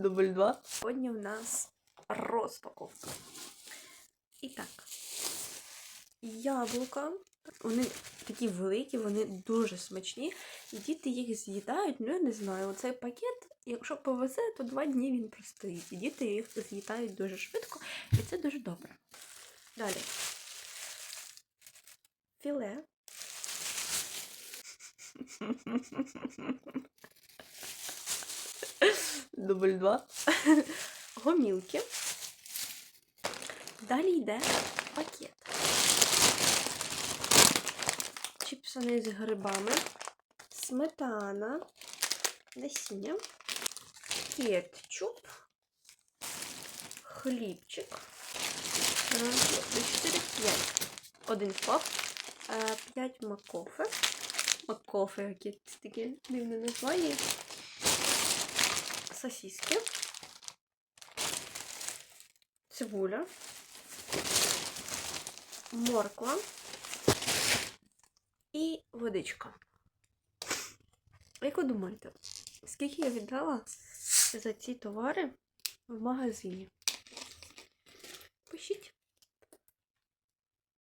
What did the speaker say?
Дубль 2. Сьогодні в нас розпаковка. І так. Яблука. Вони такі великі, вони дуже смачні. І діти їх з'їдають, ну я не знаю. Оцей пакет, якщо повезе, то два дні він простоїть. І діти їх з'їдають дуже швидко, і це дуже добре. Далі. Філе. Дубль 2. Гомілки. Далі йде пакет. Чіпсони з грибами, сметана, насіння, кетчуп, хлібчик. Раз, два, чотири, п'ять. Один впав, е, п'ять макофе. Макофе, яке таке дивне названня. Сосиски. Цибуля. Морква. І водичка. Як ви думаєте, скільки я віддала за ці товари в магазині? Пишіть.